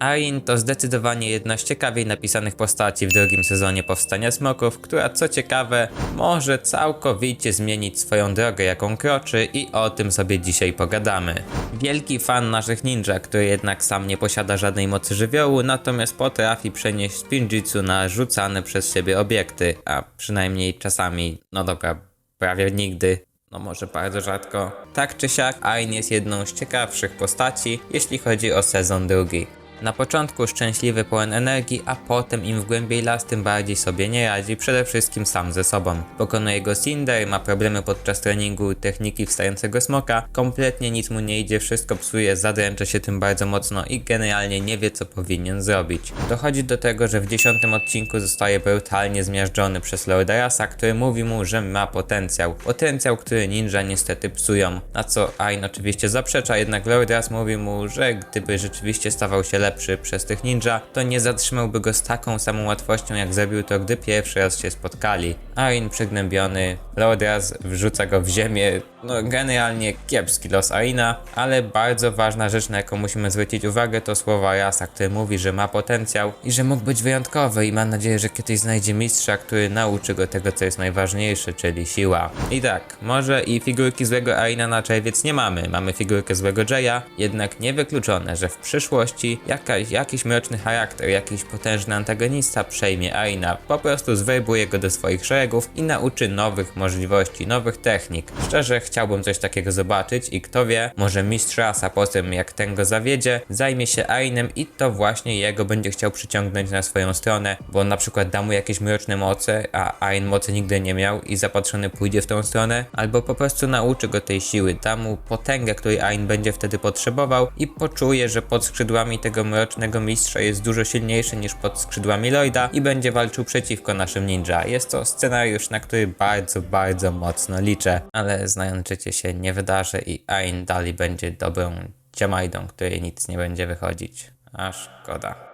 Ain to zdecydowanie jedna z ciekawiej napisanych postaci w drugim sezonie Powstania Smoków, która co ciekawe może całkowicie zmienić swoją drogę jaką kroczy i o tym sobie dzisiaj pogadamy. Wielki fan naszych ninja, który jednak sam nie posiada żadnej mocy żywiołu, natomiast potrafi przenieść spinjitzu na rzucane przez siebie obiekty, a przynajmniej czasami, no dobra, prawie nigdy, no może bardzo rzadko. Tak czy siak, Ain jest jedną z ciekawszych postaci, jeśli chodzi o sezon drugi. Na początku szczęśliwy pełen energii, a potem im w głębiej las, tym bardziej sobie nie radzi, przede wszystkim sam ze sobą. Pokonuje go Cinder, ma problemy podczas treningu techniki wstającego smoka, kompletnie nic mu nie idzie, wszystko psuje, zadręcza się tym bardzo mocno i generalnie nie wie co powinien zrobić. Dochodzi do tego, że w dziesiątym odcinku zostaje brutalnie zmiażdżony przez Lorda Rasa, który mówi mu, że ma potencjał. Potencjał, który ninja niestety psują. Na co Ain oczywiście zaprzecza, jednak Lord Ras mówi mu, że gdyby rzeczywiście stawał się lepszy przez tych ninja, to nie zatrzymałby go z taką samą łatwością, jak zrobił to, gdy pierwszy raz się spotkali. Ain przygnębiony, Lord Ras wrzuca go w ziemię, no generalnie kiepski los Aina, ale bardzo ważna rzecz, na jaką musimy zwrócić uwagę, to słowa Rasa, który mówi, że ma potencjał i że mógł być wyjątkowy i mam nadzieję, że kiedyś znajdzie mistrza, który nauczy go tego, co jest najważniejsze, czyli siła. I tak, może i figurki złego Aina na czerwiec nie mamy, mamy figurkę złego Jaya, jednak niewykluczone, że w przyszłości jakaś, jakiś mroczny charakter, jakiś potężny antagonista przejmie Aina, po prostu zwerbuje go do swoich szeregów i nauczy nowych możliwości, nowych technik. Szczerze chciałbym coś takiego zobaczyć i kto wie, może mistrz Rasa po tym jak ten go zawiedzie, zajmie się Ainem i to właśnie jego będzie chciał przyciągnąć na swoją stronę, bo na przykład da mu jakieś mroczne moce, a Ain mocy nigdy nie miał i zapatrzony pójdzie w tą stronę, albo po prostu nauczy go tej siły, da mu potęgę, której Ain będzie wtedy potrzebował i poczuje, że pod skrzydłami tego mrocznego mistrza jest dużo silniejszy niż pod skrzydłami Lloyda i będzie walczył przeciwko naszym ninja. Jest to scenariusz, na który bardzo, bardzo mocno liczę, ale znając życie się nie wydarzy i Ain dalej będzie dobrą Jamaidą, której nic nie będzie wychodzić. A szkoda.